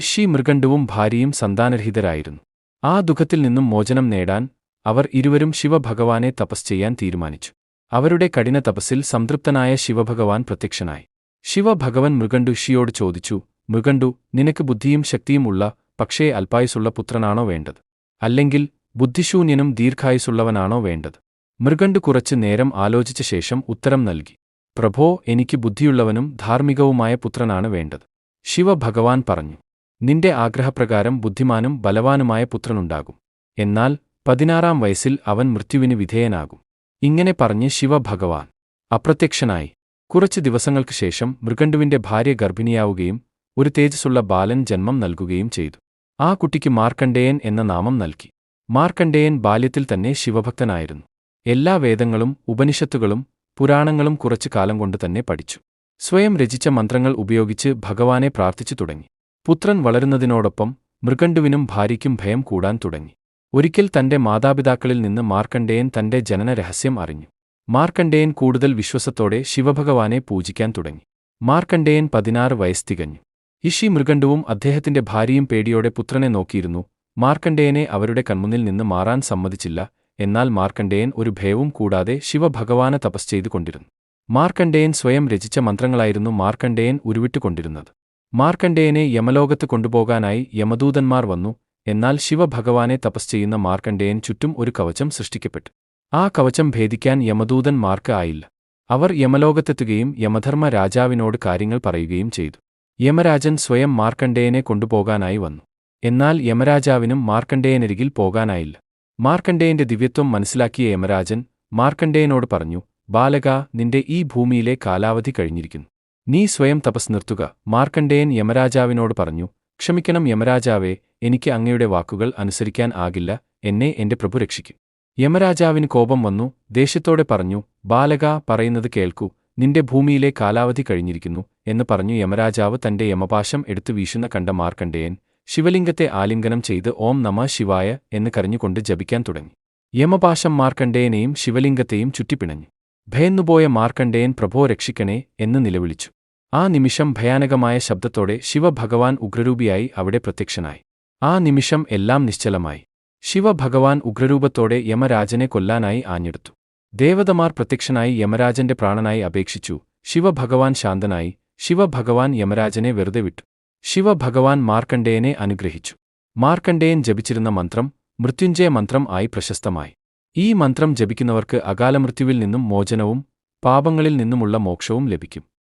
Xi മൃഗണ്ഡുവും ഭാര്യയും സന്താനരഹിതരായിരുന്നു. ആ ദുഃഖത്തിൽ നിന്നും മോചനം നേടാൻ അവർ ഇരുവരും ശിവഭഗവാനെ തപസ് ചെയ്യാൻ തീരുമാനിച്ചു. അവരുടെ കഠിന തപസ്സിൽ സംതൃപ്തനായ ശിവഭഗവാൻ പ്രത്യക്ഷനായി. ശിവഭഗവൻ മൃഗണ്ഡു ഷിയോട് ചോദിച്ചു മൃഗണ്ഡു നിനക്ക് ബുദ്ധിയും ശക്തിയും ഉള്ള പക്ഷേ അൽപായുസുള്ള പുത്രനാണോ വേണ്ടത്? അല്ലെങ്കിൽ ബുദ്ധിശൂന്യനും ദീർഘായുസുള്ളവനാണോ വേണ്ടത്? മൃഗണ്ഡു കുറച്ചു നേരം ആലോചിച്ച ശേഷം ഉത്തരം നൽകി പ്രഭോ എനിക്ക് ബുദ്ധിയുള്ളവനും ധാർമ്മികവുമായ പുത്രനാണ് വേണ്ടത്. ശിവഭഗവാൻ പറഞ്ഞു നിന്റെ ആഗ്രഹപ്രകാരം ബുദ്ധിമാനും ബലവാനുമായ പുത്രനുണ്ടാകും. എന്നാൽ പതിനാറാം വയസ്സിൽ അവൻ മൃത്യുവിന് വിധേയനാകും. ഇങ്ങനെ പറഞ്ഞ് ശിവഭഗവാൻ അപ്രത്യക്ഷനായി. കുറച്ചു ദിവസങ്ങൾക്കു ശേഷം മൃഗണ്ടുവിന്റെ ഭാര്യ ഗർഭിണിയാവുകയും ഒരു തേജസ്സുള്ള ബാലൻ ജന്മം നൽകുകയും ചെയ്തു. ആ കുട്ടിക്ക് മാർക്കണ്ഡേയൻ എന്ന നാമം നൽകി. മാർക്കണ്ഡേയൻ ബാല്യത്തിൽ തന്നെ ശിവഭക്തനായിരുന്നു. എല്ലാ വേദങ്ങളും ഉപനിഷത്തുകളും പുരാണങ്ങളും കുറച്ചു കാലം കൊണ്ട് തന്നെ പഠിച്ചു. സ്വയം രചിച്ച മന്ത്രങ്ങൾ ഉപയോഗിച്ച് ഭഗവാനെ പ്രാർത്ഥിച്ചു തുടങ്ങി. പുത്രൻ വളരുന്നതിനോടൊപ്പം മൃഗണ്ടുവിനും ഭാര്യയ്ക്കും ഭയം കൂടാൻ തുടങ്ങി. ഒരിക്കൽ തന്റെ മാതാപിതാക്കളിൽ നിന്ന് മാർക്കണ്ഡേയൻ തന്റെ ജനന രഹസ്യം അറിഞ്ഞു. മാർക്കണ്ഡേയൻ കൂടുതൽ വിശ്വസത്തോടെ ശിവഭഗവാനെ പൂജിക്കാൻ തുടങ്ങി. മാർക്കണ്ഡേയൻ പതിനാറ് വയസ്സ് തികഞ്ഞു. ഇഷി മൃഗണ്ടുവും അദ്ദേഹത്തിന്റെ ഭാര്യയും പേടിയോടെ പുത്രനെ നോക്കിയിരുന്നു. മാർക്കണ്ഡേയനെ അവരുടെ കൺമുന്നിൽ നിന്ന് മാറാൻ സമ്മതിച്ചില്ല എന്നാൽ മാർക്കണ്ഡേയൻ ഒരു ഭയവും കൂടാതെ ശിവഭഗവാനെ തപസ് ചെയ്തുകൊണ്ടിരുന്നു. മാർക്കണ്ഡേയൻ സ്വയം രചിച്ച മന്ത്രങ്ങളായിരുന്നു മാർക്കണ്ഡേയൻ ഉരുവിട്ടുകൊണ്ടിരുന്നത്. മാർക്കണ്ഡേയനെ യമലോകത്ത് കൊണ്ടുപോകാനായി യമദൂതന്മാർ വന്നു. എന്നാൽ ശിവഭഗവാനെ തപസ് ചെയ്യുന്ന മാർക്കണ്ഡേയൻ ചുറ്റും ഒരു കവചം സൃഷ്ടിക്കപ്പെട്ടു. ആ കവചം ഭേദിക്കാൻ യമദൂതന്മാർക്ക് ആയില്ല. അവർ യമലോകത്തെത്തുകയും യമധർമ്മ രാജാവിനോട് കാര്യങ്ങൾ പറയുകയും ചെയ്തു. യമരാജൻ സ്വയം മാർക്കണ്ഡേയനെ കൊണ്ടുപോകാനായി വന്നു. എന്നാൽ യമരാജാവിനും മാർക്കണ്ഡേയനരികിൽ പോകാനായില്ല. മാർക്കണ്ഡേയന്റെ ദിവ്യത്വം മനസ്സിലാക്കിയ യമരാജൻ മാർക്കണ്ഡേയനോട് പറഞ്ഞു ബാലക നിന്റെ ഈ ഭൂമിയിലെ കാലാവധി കഴിഞ്ഞിരിക്കുന്നു. നീ സ്വയം തപസ് നിർത്തുക. മാർക്കണ്ഡേയൻ യമരാജാവിനോട് പറഞ്ഞു ക്ഷമിക്കണം യമരാജാവേ എനിക്ക് അങ്ങയുടെ വാക്കുകൾ അനുസരിക്കാൻ ആകില്ല. എന്നെ എന്റെ പ്രഭു രക്ഷിക്കും. യമരാജാവിന് കോപം വന്നു. ദേഷ്യത്തോടെ പറഞ്ഞു ബാലക പറയുന്നത് കേൾക്കൂ. നിന്റെ ഭൂമിയിലെ കാലാവധി കഴിഞ്ഞിരിക്കുന്നു എന്ന് പറഞ്ഞു യമരാജാവ് തന്റെ യമപാശം എടുത്തു വീശുന്ന കണ്ട മാർക്കണ്ഡേയൻ ശിവലിംഗത്തെ ആലിംഗനം ചെയ്ത് ഓം നമ ശിവായ എന്ന് കരഞ്ഞുകൊണ്ട് ജപിക്കാൻ തുടങ്ങി. യമപാശം മാർക്കണ്ഡേയനെയും ശിവലിംഗത്തെയും ചുറ്റിപ്പിണഞ്ഞു. ഭയന്നുപോയ മാർക്കണ്ഡേയൻ പ്രഭോ രക്ഷിക്കണേ എന്ന് നിലവിളിച്ചു. ആ നിമിഷം ഭയാനകമായ ശബ്ദത്തോടെ ശിവഭഗവാൻ ഉഗ്രരൂപിയായി അവിടെ പ്രത്യക്ഷനായി. ആ നിമിഷം എല്ലാം നിശ്ചലമായി. ശിവഭഗവാൻ ഉഗ്രരൂപത്തോടെ യമരാജനെ കൊല്ലാനായി ആഞ്ഞെടുത്തു. ദേവതമാർ പ്രത്യക്ഷനായി യമരാജന്റെ പ്രാണനായി അപേക്ഷിച്ചു. ശിവഭഗവാൻ ശാന്തനായി. ശിവഭഗവാൻ യമരാജനെ വെറുതെ വിട്ടു. ശിവഭഗവാൻ മാർക്കണ്ഡേയനെ അനുഗ്രഹിച്ചു. മാർക്കണ്ഡേയൻ ജപിച്ചിരുന്ന മന്ത്രം മൃത്യുഞ്ജയ മന്ത്രം ആയി പ്രശസ്തമായി. ഈ മന്ത്രം ജപിക്കുന്നവർക്ക് അകാലമൃത്യുവിൽ നിന്നും മോചനവും പാപങ്ങളിൽ നിന്നുമുള്ള മോക്ഷവും ലഭിക്കും.